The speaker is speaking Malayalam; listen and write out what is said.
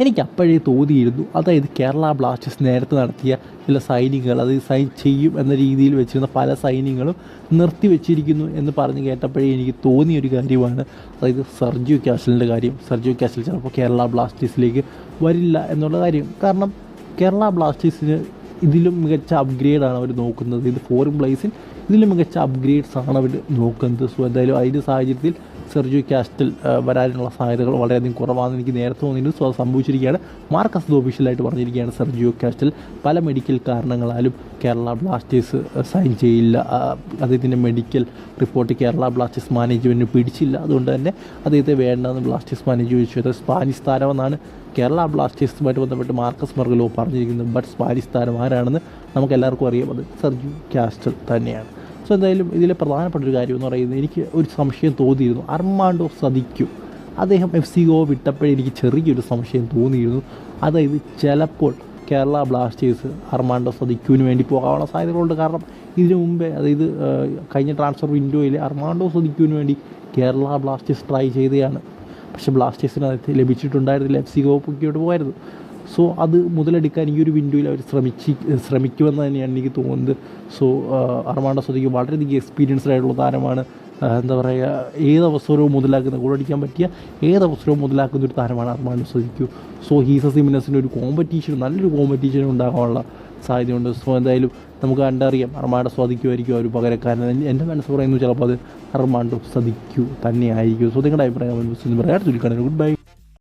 എനിക്ക് അപ്പോഴേ തോന്നിയിരുന്നു. അതായത് കേരള ബ്ലാസ്റ്റേഴ്സ് നേരത്തെ നടത്തിയ ചില സൈനികൾ അത് സൈൻ ചെയ്യും എന്ന രീതിയിൽ വെച്ചിരുന്ന പല സൈന്യങ്ങളും നിർത്തിവെച്ചിരിക്കുന്നു എന്ന് പറഞ്ഞ് കേട്ടപ്പോഴേ എനിക്ക് തോന്നിയ ഒരു കാര്യമാണ്. അതായത് സർജിയോ ക്യാസലിന്റെ കാര്യം. സർജിയോ ക്യാസൽ ചിലപ്പോൾ കേരള ബ്ലാസ്റ്റേഴ്സിലേക്ക് വരില്ല എന്നുള്ള കാര്യം. കാരണം കേരള ബ്ലാസ്റ്റേഴ്സിന് ഇതിലും മികച്ച അപ്ഗ്രേഡാണ് അവർ നോക്കുന്നത്. ഇത് ഫോറിൻ പ്ലേസിൽ ഇതിലും മികച്ച അപ്ഗ്രേഡ്സ് ആണ് അവർ നോക്കുന്നത്. സോ എന്തായാലും അതിന്റെ സാഹചര്യത്തിൽ സെർജിയോ കാസ്റ്റിൽ വരാനുള്ള സാധ്യതകൾ വളരെയധികം കുറവാണെന്ന് എനിക്ക് നേരത്തെ തോന്നിയിരുന്നു. സോ അത് സംഭവിച്ചിരിക്കുകയാണ്. മാർക്കസ് ഇത് ഒഫീഷ്യലായിട്ട് പറഞ്ഞിരിക്കുകയാണ് സെർജിയോ കാസ്റ്റിൽ പല മെഡിക്കൽ കാരണങ്ങളാലും കേരള ബ്ലാസ്റ്റേഴ്സ് സൈൻ ചെയ്യില്ല. അദ്ദേഹത്തിന്റെ മെഡിക്കൽ റിപ്പോർട്ട് കേരള ബ്ലാസ്റ്റേഴ്സ് മാനേജ്മെന്റിന് പിടിച്ചില്ല. അതുകൊണ്ട് തന്നെ അദ്ദേഹത്തെ വേണ്ടെന്ന് ബ്ലാസ്റ്റേഴ്സ് മാനേജ്മെന്റ് ചോദിച്ചു. അത് സ്പാനിഷ് താരമെന്നാണ് കേരള ബ്ലാസ്റ്റേഴ്സുമായിട്ട് ബന്ധപ്പെട്ട് മാർക്കസ് മർഗലോ പറഞ്ഞിരിക്കുന്നത്. ബട്ട് സ്പാനിഷ് താരം ആരാണെന്ന് നമുക്ക് എല്ലാവർക്കും അറിയാം. അത് സർജിയോ കാസ്റ്റൽ തന്നെയാണ്. സോ എന്തായാലും ഇതിലെ പ്രധാനപ്പെട്ട ഒരു കാര്യം എന്ന് പറയുന്നത് എനിക്ക് ഒരു സംശയം തോന്നിയിരുന്നു. അർമാണ്ടോ സതിക്കും. അദ്ദേഹം എഫ് സി ഗോ വിട്ടപ്പോഴേ എനിക്ക് ചെറിയൊരു സംശയം തോന്നിയിരുന്നു. അതായത് ചിലപ്പോൾ കേരള ബ്ലാസ്റ്റേഴ്സ് അർമാണ്ടോ സദിക്കുവിന് വേണ്ടി പോകാനുള്ള സാധ്യതകളുണ്ട്. കാരണം ഇതിനു മുമ്പേ അതായത് കഴിഞ്ഞ ട്രാൻസ്ഫർ വിൻഡോയിൽ അർമാണ്ടോ സദിക്കുവിന് വേണ്ടി കേരള ബ്ലാസ്റ്റേഴ്സ് ട്രൈ ചെയ്തതാണ്. പക്ഷേ ബ്ലാസ്റ്റേഴ്സിന് അത് ലഭിച്ചിട്ടുണ്ടായിരുന്നില്ല. എഫ് സി ഗോപ്പൊക്കെയോട്ട് പോയായിരുന്നു സോ അത് മുതലെടുക്കാൻ ഈ ഒരു വിൻഡോയിൽ അവർ ശ്രമിച്ച് ശ്രമിക്കുമെന്ന് തന്നെയാണ് എനിക്ക് തോന്നുന്നത്. സോ അർമാണ്ട സ്വദിക്ക് വളരെയധികം എക്സ്പീരിയൻസ്ഡ് ആയിട്ടുള്ള താരമാണ്. ആ, എന്താ പറയുക ഏത് അവസരവും മുതലാക്കുന്ന ഗോളടിക്കാൻ പറ്റിയ ഏത് അവസരവും മുതലാക്കുന്ന ഒരു താരമാണ് അർമാണ്ട സ്വദിക്കു സോ ഹീസ സിമിനസിന്റെ ഒരു കോമ്പറ്റീഷൻ നല്ലൊരു കോമ്പറ്റീഷൻ ഉണ്ടാകാനുള്ള സാധ്യതയുണ്ട്. സോ എന്തായാലും നമുക്ക് കണ്ടറിയാം അർമാണ്ട സ്വാധിക്കുമായിരിക്കും ഒരു പകരക്കാരൻ. എന്റെ മനസ്സ് പറയുന്നു ചിലപ്പോൾ അത് അർമാണ്ടോ സദിക്കു തന്നെയായിരിക്കും. സോ നിങ്ങളുടെ അഭിപ്രായം പറയാൻ ഗുഡ് ബൈ